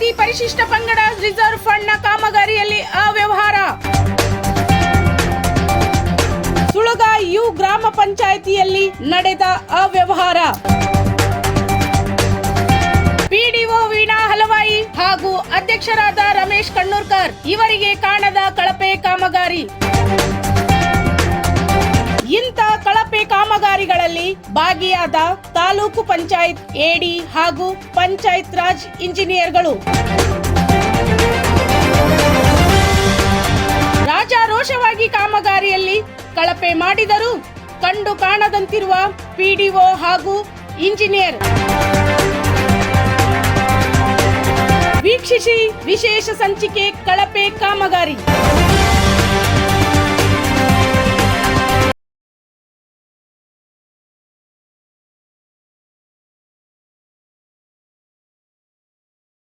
ಜಾತಿ ಪರಿಶಿಷ್ಟ ಪಂಗಡ ರಿಸರ್ವ್ ಫಂಡ್ನ ಕಾಮಗಾರಿಯಲ್ಲಿ ಅವ್ಯವಹಾರ. ಸುಳಗ ಯು ಗ್ರಾಮ ಪಂಚಾಯಿತಿಯಲ್ಲಿ ನಡೆದ ಅವ್ಯವಹಾರ. ಪಿಡಿಒ ವೀಣಾ ಹಲವಾಯಿ ಹಾಗೂ ಅಧ್ಯಕ್ಷರಾದ ರಮೇಶ್ ಕಣ್ಣೂರ್ಕರ್ ಇವರಿಗೆ ಕಾಣದ ಕಳಪೆ ಕಾಮಗಾರಿ. ಕಾಮಗಾರಿಗಳಲ್ಲಿ ಭಾಗಿಯಾದ ತಾಲೂಕು ಪಂಚಾಯತ್ ಎಡಿ ಹಾಗೂ ಪಂಚಾಯತ್ ರಾಜ್ ಇಂಜಿನಿಯರ್ಗಳು. ರಾಜಾರೋಷವಾಗಿ ಕಾಮಗಾರಿಯಲ್ಲಿ ಕಳಪೆ ಮಾಡಿದರೂ ಕಂಡು ಕಾಣದಂತಿರುವ ಪಿಡಿಒ ಹಾಗೂ ಇಂಜಿನಿಯರ್. ವೀಕ್ಷಿಸಿ ವಿಶೇಷ ಸಂಚಿಕೆ ಕಳಪೆ ಕಾಮಗಾರಿ.